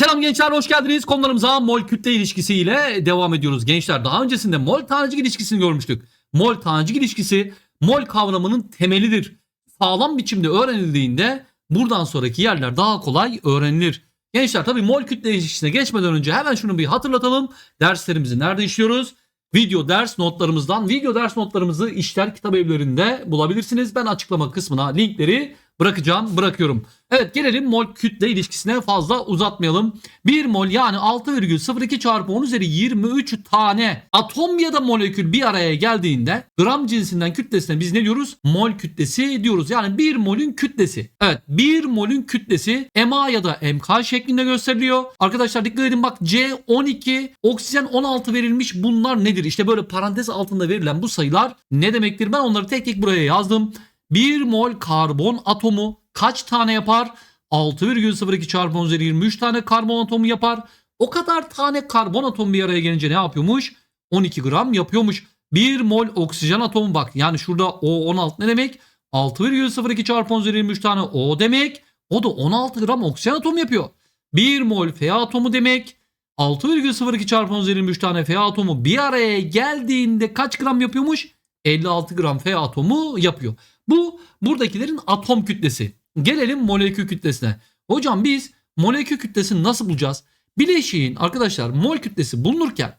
Selam gençler hoş geldiniz. Konularımıza mol kütle ilişkisiyle devam ediyoruz. Gençler daha öncesinde mol tanecik ilişkisini görmüştük. Mol tanecik ilişkisi mol kavramının temelidir. Sağlam biçimde öğrenildiğinde buradan sonraki yerler daha kolay öğrenilir. Gençler tabii mol kütle ilişkisine geçmeden önce hemen şunu bir hatırlatalım. Derslerimizi nerede işliyoruz? Video ders notlarımızdan. Video ders notlarımızı işler kitap evlerinde bulabilirsiniz. Ben açıklama kısmına linkleri bırakacağım, bırakıyorum. Evet gelelim mol kütle ilişkisine fazla uzatmayalım. 1 mol yani 6,02 çarpı 10 üzeri 23 tane atom ya da molekül bir araya geldiğinde gram cinsinden kütlesine biz ne diyoruz? Mol kütlesi diyoruz. Yani 1 molün kütlesi. Evet 1 molün kütlesi MA ya da MK şeklinde gösteriliyor. Arkadaşlar dikkat edin bak C12 oksijen 16 verilmiş bunlar nedir? İşte böyle parantez altında verilen bu sayılar ne demektir? Ben onları tek tek buraya yazdım. 1 mol karbon atomu kaç tane yapar? 6,02 çarpı 10 üzeri 23 tane karbon atomu yapar. O kadar tane karbon atomu bir araya gelince ne yapıyormuş? 12 gram yapıyormuş. 1 mol oksijen atomu bak yani şurada O16 ne demek? 6,02 çarpı 10 üzeri 23 tane O demek. O da 16 gram oksijen atomu yapıyor. 1 mol F atomu demek. 6,02 çarpı 10 üzeri 23 tane F atomu bir araya geldiğinde kaç gram yapıyormuş? 56 gram F atomu yapıyor. Bu buradakilerin atom kütlesi. Gelelim molekül kütlesine. Hocam biz molekül kütlesini nasıl bulacağız? Bileşiğin arkadaşlar mol kütlesi bulunurken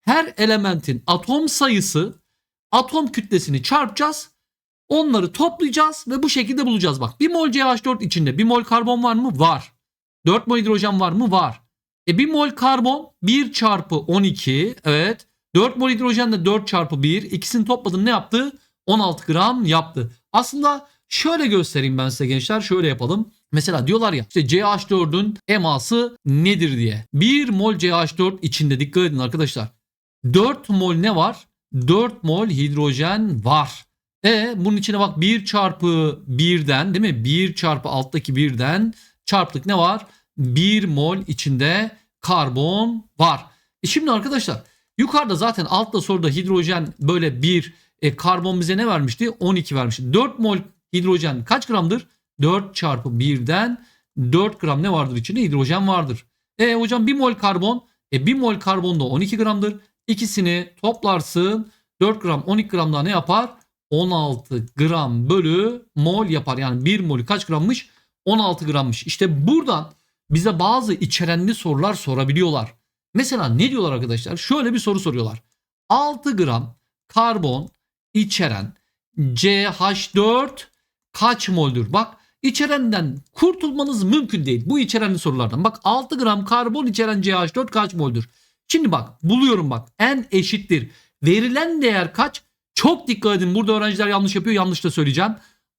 her elementin atom sayısı atom kütlesini çarpacağız. Onları toplayacağız ve bu şekilde bulacağız. Bak 1 mol CH4 içinde 1 mol karbon var mı? Var. 4 mol hidrojen var mı? Var. E 1 mol karbon 1 çarpı 12 evet. 4 mol hidrojen de 4 çarpı 1. İkisini topladın ne yaptı? 16 gram yaptı. Aslında şöyle göstereyim ben size gençler. Şöyle yapalım. Mesela diyorlar ya işte CH4'ün eması nedir diye. 1 mol CH4 içinde dikkat edin arkadaşlar. 4 mol ne var? 4 mol hidrojen var. E bunun içine bak 1 çarpı 1'den değil mi? 1 çarpı alttaki 1'den çarptık ne var? 1 mol içinde karbon var. E şimdi arkadaşlar yukarıda zaten altta soruda hidrojen böyle bir e, karbon bize ne vermişti? 12 vermişti. 4 mol hidrojen kaç gramdır? 4 çarpı 1'den 4 gram ne vardır içinde? Hidrojen vardır. E hocam 1 mol karbon. E 1 mol karbon da 12 gramdır. İkisini toplarsın. 4 gram 12 gram ne yapar? 16 gram bölü mol yapar. Yani 1 molü kaç grammış? 16 grammış. İşte buradan bize bazı içerenli sorular sorabiliyorlar. Mesela ne diyorlar arkadaşlar? Şöyle bir soru soruyorlar. 6 gram karbon içeren CH4 kaç moldür? Bak içerenden kurtulmanız mümkün değil. Bu içerenli sorulardan. Bak 6 gram karbon içeren CH4 kaç moldür? Şimdi bak buluyorum bak. N eşittir. Verilen değer kaç? Çok dikkat edin. Burada öğrenciler yanlış yapıyor. Yanlış da söyleyeceğim.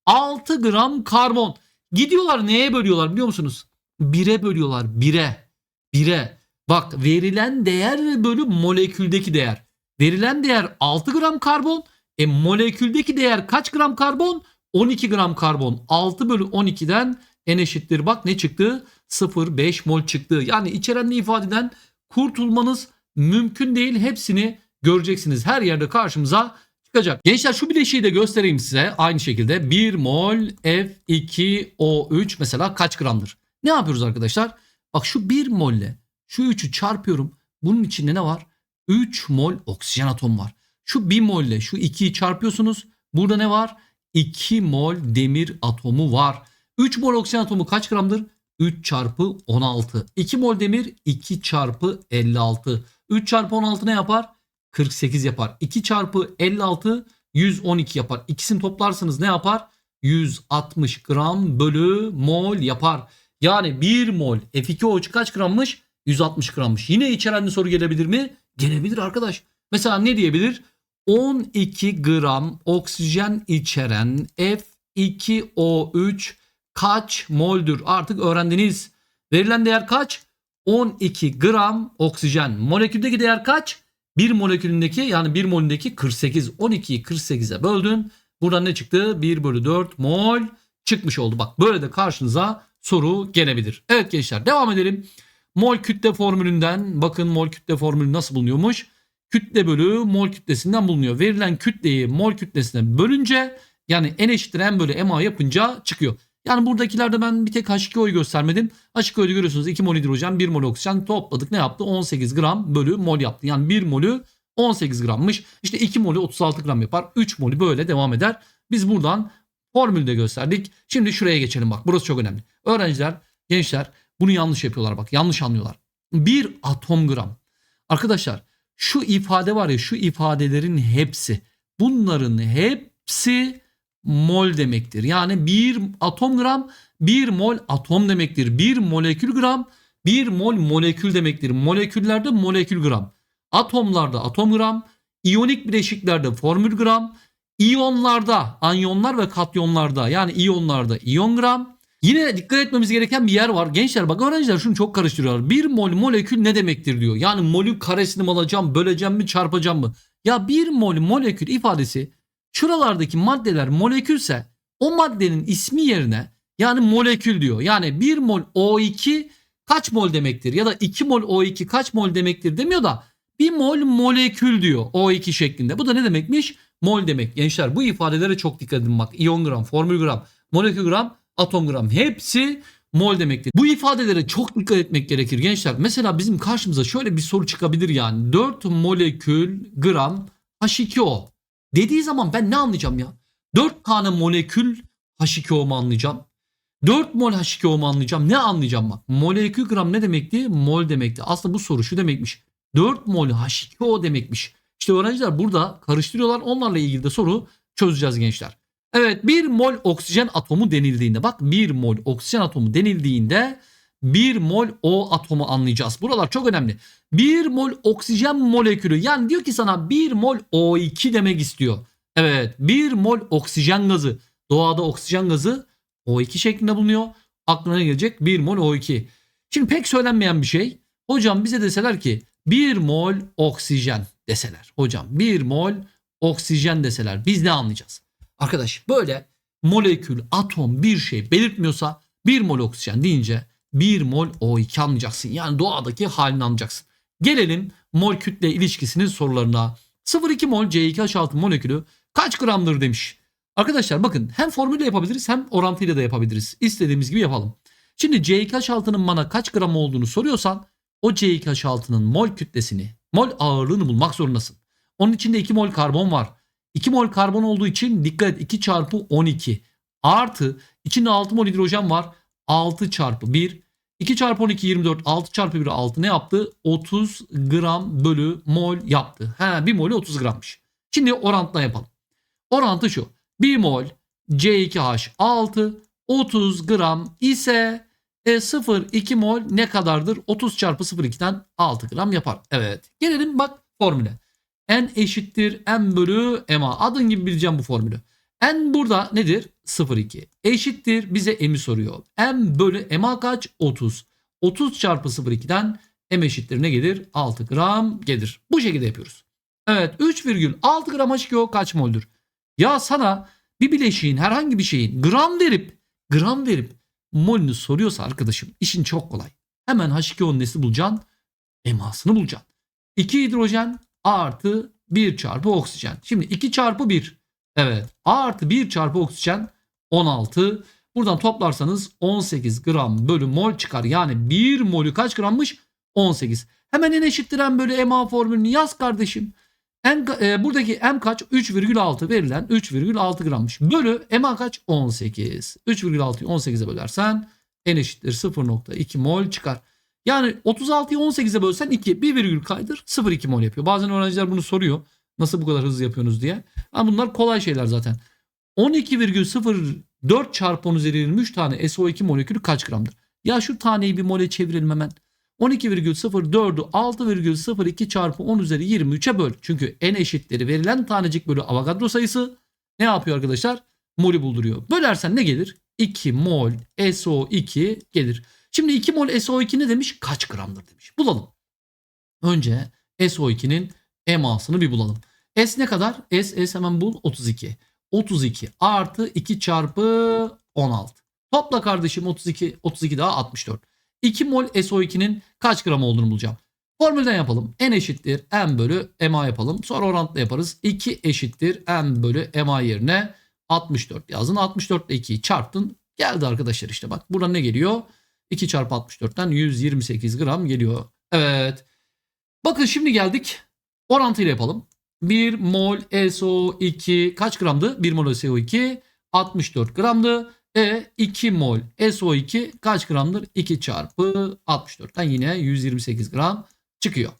6 gram karbon. Gidiyorlar neye bölüyorlar biliyor musunuz? 1'e bölüyorlar. 1'e. 1'e. Bak verilen değer bölü moleküldeki değer. Verilen değer 6 gram karbon. E moleküldeki değer kaç gram karbon? 12 gram karbon. 6 bölü 12'den n eşittir. Bak ne çıktı? 0,5 mol çıktı. Yani içerenli ifadeden kurtulmanız mümkün değil. Hepsini göreceksiniz. Her yerde karşımıza çıkacak. Gençler şu bileşiği de göstereyim size. Aynı şekilde 1 mol F2O3 mesela kaç gramdır? Ne yapıyoruz arkadaşlar? Bak şu 1 molle şu 3'ü çarpıyorum. Bunun içinde ne var? 3 mol oksijen atom var. Şu 1 mol ile şu 2'yi çarpıyorsunuz. Burada ne var? 2 mol demir atomu var. 3 mol oksijen atomu kaç gramdır? 3 çarpı 16. 2 mol demir 2 çarpı 56. 3 çarpı 16 ne yapar? 48 yapar. 2 çarpı 56 112 yapar. İkisini toplarsanız ne yapar? 160 gram bölü mol yapar. Yani 1 mol F2O3 kaç grammış? 160 grammış. Yine içerenli soru gelebilir mi? Gelebilir arkadaş. Mesela ne diyebilir? 12 gram oksijen içeren F2O3 kaç moldür? Artık öğrendiniz. Verilen değer kaç? 12 gram oksijen. Moleküldeki değer kaç? Bir molekülündeki yani bir molündeki 48. 12'yi 48'e böldün. Buradan ne çıktı? 1 bölü 4 mol çıkmış oldu. Bak böyle de karşınıza soru gelebilir. Evet gençler devam edelim. Mol kütle formülünden bakın mol kütle formülü nasıl bulunuyormuş? Kütle bölü mol kütlesinden bulunuyor. Verilen kütleyi mol kütlesine bölünce yani n eşittir m bölü ma yapınca çıkıyor. Yani buradakilerde ben bir tek H2O'yu göstermedim. H2O'yu görüyorsunuz 2 mol hidrojen 1 mol oksijen topladık ne yaptı? 18 gram bölü mol yaptı. Yani 1 molü 18 grammış. İşte 2 molü 36 gram yapar. 3 molü böyle devam eder. Biz buradan formülü de gösterdik. Şimdi şuraya geçelim bak. Burası çok önemli. Öğrenciler, gençler bunu yanlış yapıyorlar bak. Yanlış anlıyorlar. 1 atom gram. Arkadaşlar şu ifade var ya şu ifadelerin hepsi bunların hepsi mol demektir. Yani 1 atom gram 1 mol atom demektir. 1 molekül gram 1 mol molekül demektir. Moleküllerde molekül gram. Atomlarda atom gram. iyonik bileşiklerde formül gram. İyonlarda, anyonlar ve katyonlarda yani iyonlarda iyon gram. Yine dikkat etmemiz gereken bir yer var. Gençler bak öğrenciler şunu çok karıştırıyorlar. Bir mol molekül ne demektir diyor. Yani molü karesini mi alacağım, böleceğim mi, çarpacağım mı? Ya bir mol molekül ifadesi şuralardaki maddeler molekülse o maddenin ismi yerine yani molekül diyor. Yani 1 mol O2 kaç mol demektir ya da 2 mol O2 kaç mol demektir demiyor da 1 mol molekül diyor O2 şeklinde. Bu da ne demekmiş? Mol demek. Gençler bu ifadelere çok dikkat edin bak. İyon gram, formül gram, molekül gram, atom gram hepsi mol demektir. Bu ifadelere çok dikkat etmek gerekir gençler. Mesela bizim karşımıza şöyle bir soru çıkabilir yani. 4 molekül gram H2O dediği zaman ben ne anlayacağım ya? 4 tane molekül H2O mu anlayacağım? 4 mol H2O mu anlayacağım? Ne anlayacağım bak? Molekül gram ne demekti? Mol demekti. Aslında bu soru şu demekmiş. 4 mol H2O demekmiş. İşte öğrenciler burada karıştırıyorlar. Onlarla ilgili de soru çözeceğiz gençler. Evet 1 mol oksijen atomu denildiğinde bak 1 mol oksijen atomu denildiğinde 1 mol O atomu anlayacağız. Buralar çok önemli. 1 mol oksijen molekülü yani diyor ki sana 1 mol O2 demek istiyor. Evet 1 mol oksijen gazı. Doğada oksijen gazı O2 şeklinde bulunuyor. Aklına gelecek? 1 mol O2. Şimdi pek söylenmeyen bir şey. Hocam bize deseler ki 1 mol oksijen deseler. Hocam 1 mol oksijen deseler biz ne anlayacağız? Arkadaş böyle molekül, atom bir şey belirtmiyorsa 1 mol oksijen deyince 1 mol O2 anlayacaksın. Yani doğadaki halini anlayacaksın. Gelelim mol kütle ilişkisinin sorularına. 0,2 mol C2H6 molekülü kaç gramdır demiş. Arkadaşlar bakın hem formülle yapabiliriz hem orantıyla da yapabiliriz. İstediğimiz gibi yapalım. Şimdi C2H6'nın bana kaç gram olduğunu soruyorsan o C2H6'nın mol kütlesini, mol ağırlığını bulmak zorundasın. Onun içinde 2 mol karbon var. 2 mol karbon olduğu için dikkat et 2 çarpı 12 artı içinde 6 mol hidrojen var. 6 çarpı 1 2 çarpı 12 24 6 çarpı 1 6 ne yaptı? 30 gram bölü mol yaptı. He 1 molü 30 grammış. Şimdi orantla yapalım. Orantı şu. 1 mol C2H6 30 gram ise e, 0,2 mol ne kadardır? 30 çarpı 0,2'den 6 gram yapar. Evet. Gelelim bak formüle. N eşittir M bölü MA. Adın gibi bileceğim bu formülü. N burada nedir? 0,2. Eşittir bize M'i soruyor. M bölü MA kaç? 30. 30 çarpı 0,2'den M eşittir ne gelir? 6 gram gelir. Bu şekilde yapıyoruz. Evet 3,6 gram H2O kaç moldür? Ya sana bir bileşiğin herhangi bir şeyin gram verip gram verip molünü soruyorsa arkadaşım işin çok kolay. Hemen H2O'nun nesi bulacaksın? MA'sını bulacaksın. 2 hidrojen artı 1 çarpı oksijen. Şimdi 2 çarpı 1. Evet. A artı 1 çarpı oksijen 16. Buradan toplarsanız 18 gram bölü mol çıkar. Yani 1 molü kaç grammış? 18. Hemen en eşittir M bölü MA formülünü yaz kardeşim. M, e, buradaki M kaç? 3,6 verilen 3,6 grammış. Bölü MA kaç? 18. 3,6'yı 18'e bölersen N eşittir 0,2 mol çıkar. Yani 36'yı 18'e bölsen 2. 1 virgül kaydır 0,2 mol yapıyor. Bazen öğrenciler bunu soruyor. Nasıl bu kadar hızlı yapıyorsunuz diye. Ama bunlar kolay şeyler zaten. 12,04 çarpı 10 üzeri 23 tane SO2 molekülü kaç gramdır? Ya şu taneyi bir mole çevirelim hemen. 12,04'ü 6,02 çarpı 10 üzeri 23'e böl. Çünkü n eşitleri verilen tanecik bölü Avogadro sayısı ne yapıyor arkadaşlar? Molü bulduruyor. Bölersen ne gelir? 2 mol SO2 gelir. Şimdi 2 mol SO2 ne demiş? Kaç gramdır demiş. Bulalım. Önce SO2'nin emasını bir bulalım. S ne kadar? S, S hemen bul 32. 32 artı 2 çarpı 16. Topla kardeşim 32, 32 daha 64. 2 mol SO2'nin kaç gram olduğunu bulacağım. Formülden yapalım. N eşittir M bölü MA yapalım. Sonra orantılı yaparız. 2 eşittir M bölü MA yerine 64 yazın. 64 ile 2'yi çarptın. Geldi arkadaşlar işte bak buradan ne geliyor? 2 çarpı 64'ten 128 gram geliyor. Evet. Bakın şimdi geldik. Orantıyla yapalım. 1 mol SO2 kaç gramdı? 1 mol SO2 64 gramdı. E 2 mol SO2 kaç gramdır? 2 çarpı 64'ten yine 128 gram çıkıyor.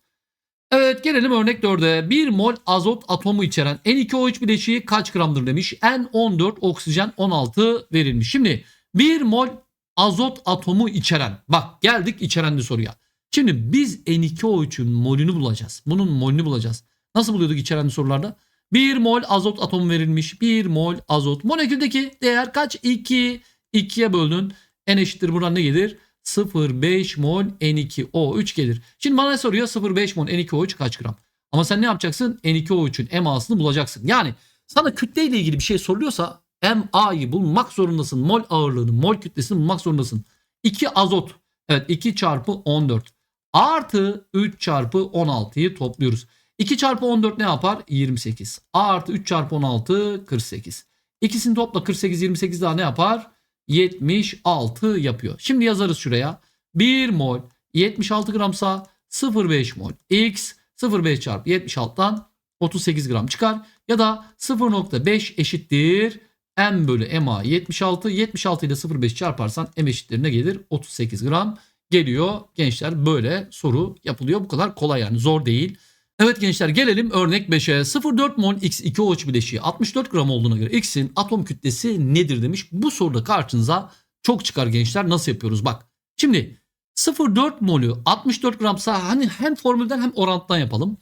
Evet gelelim örnek 4'e. 1 mol azot atomu içeren N2O3 bileşiği kaç gramdır demiş. N14 oksijen 16 verilmiş. Şimdi 1 mol azot atomu içeren. Bak geldik içerende soruya. Şimdi biz N2O3'ün molünü bulacağız. Bunun molünü bulacağız. Nasıl buluyorduk içerende sorularda? 1 mol azot atomu verilmiş. 1 mol azot. Moleküldeki değer kaç? 2. 2'ye böldün. N eşittir buradan ne gelir? 0,5 mol N2O3 gelir. Şimdi bana soruyor 0,5 mol N2O3 kaç gram? Ama sen ne yapacaksın? N2O3'ün emasını bulacaksın. Yani sana kütle ile ilgili bir şey soruluyorsa MA'yı bulmak zorundasın. Mol ağırlığını, mol kütlesini bulmak zorundasın. 2 azot. Evet 2 çarpı 14. Artı 3 çarpı 16'yı topluyoruz. 2 çarpı 14 ne yapar? 28. A artı 3 çarpı 16 48. İkisini topla 48 28 daha ne yapar? 76 yapıyor. Şimdi yazarız şuraya. 1 mol 76 gramsa 0,5 mol x 0,5 çarpı 76'dan 38 gram çıkar. Ya da 0,5 eşittir m bölü ma 76. 76 ile 0,5 çarparsan m eşittir ne gelir? 38 gram geliyor. Gençler böyle soru yapılıyor. Bu kadar kolay yani zor değil. Evet gençler gelelim örnek 5'e. 0,4 mol X2O3 bileşiği 64 gram olduğuna göre X'in atom kütlesi nedir demiş. Bu soruda karşınıza çok çıkar gençler. Nasıl yapıyoruz bak. Şimdi 0,4 molü 64 gramsa hani hem formülden hem orantıdan yapalım.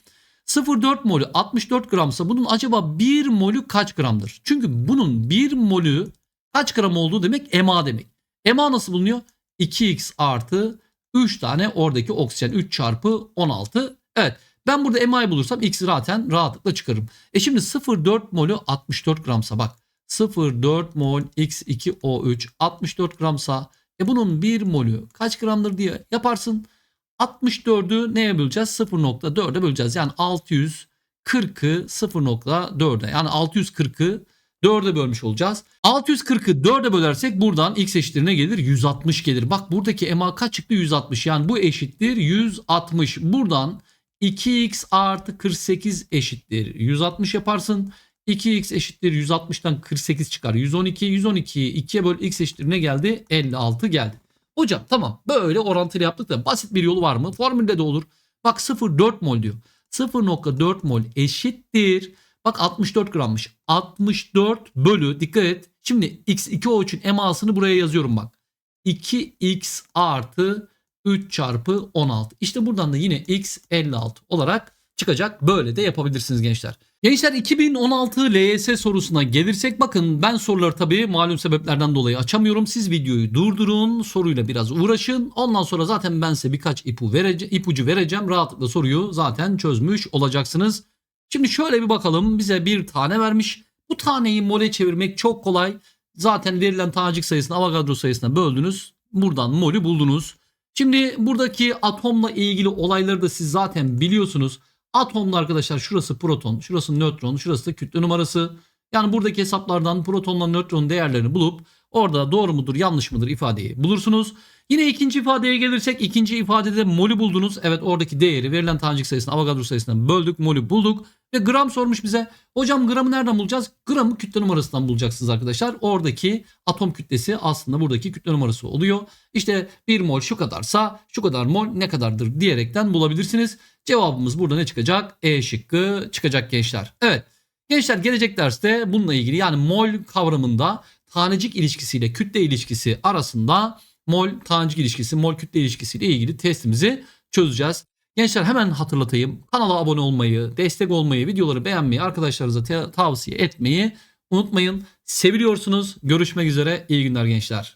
0,4 molü 64 gramsa bunun acaba 1 molü kaç gramdır? Çünkü bunun 1 molü kaç gram olduğu demek MA demek. MA nasıl bulunuyor? 2x artı 3 tane oradaki oksijen 3 çarpı 16. Evet ben burada MI bulursam X zaten rahatlıkla çıkarırım. E şimdi 0,4 molü 64 gramsa bak 0,4 mol X2O3 64 gramsa e bunun 1 molü kaç gramdır diye yaparsın. 64'ü neye böleceğiz? 0.4'e böleceğiz. Yani 640'ı 0.4'e yani 640'ı 4'e bölmüş olacağız. 640'ı 4'e bölersek buradan x eşittir ne gelir? 160 gelir. Bak buradaki MA kaç çıktı? 160. Yani bu eşittir 160. Buradan 2x artı 48 eşittir 160 yaparsın. 2x eşittir 160'tan 48 çıkar. 112. 112'yi 2'ye böl x eşittir ne geldi? 56 geldi. Hocam tamam böyle orantılı yaptık da basit bir yolu var mı? Formülde de olur. Bak 0,4 mol diyor. 0,4 mol eşittir. Bak 64 grammış. 64 bölü dikkat et. Şimdi x2o3'ün emasını buraya yazıyorum bak. 2x artı 3 çarpı 16. İşte buradan da yine x 56 olarak çıkacak. Böyle de yapabilirsiniz gençler. Gençler 2016 LYS sorusuna gelirsek bakın ben soruları tabii malum sebeplerden dolayı açamıyorum. Siz videoyu durdurun, soruyla biraz uğraşın. Ondan sonra zaten ben size birkaç ipu verece ipucu vereceğim. Rahatlıkla soruyu zaten çözmüş olacaksınız. Şimdi şöyle bir bakalım. Bize bir tane vermiş. Bu taneyi mole çevirmek çok kolay. Zaten verilen tanecik sayısını Avogadro sayısına böldünüz. Buradan molü buldunuz. Şimdi buradaki atomla ilgili olayları da siz zaten biliyorsunuz. Atomda arkadaşlar şurası proton, şurası nötron, şurası da kütle numarası. Yani buradaki hesaplardan protonla nötron değerlerini bulup orada doğru mudur yanlış mıdır ifadeyi bulursunuz. Yine ikinci ifadeye gelirsek ikinci ifadede molü buldunuz. Evet oradaki değeri verilen tanecik sayısına Avogadro sayısından böldük molü bulduk. Ve gram sormuş bize. Hocam gramı nereden bulacağız? Gramı kütle numarasından bulacaksınız arkadaşlar. Oradaki atom kütlesi aslında buradaki kütle numarası oluyor. İşte 1 mol şu kadarsa şu kadar mol ne kadardır diyerekten bulabilirsiniz. Cevabımız burada ne çıkacak? E şıkkı çıkacak gençler. Evet. Gençler gelecek derste bununla ilgili yani mol kavramında tanecik ilişkisiyle kütle ilişkisi arasında mol tanecik ilişkisi, mol kütle ilişkisiyle ilgili testimizi çözeceğiz. Gençler hemen hatırlatayım. Kanala abone olmayı, destek olmayı, videoları beğenmeyi, arkadaşlarınıza tavsiye etmeyi unutmayın. Seviliyorsunuz. Görüşmek üzere. İyi günler gençler.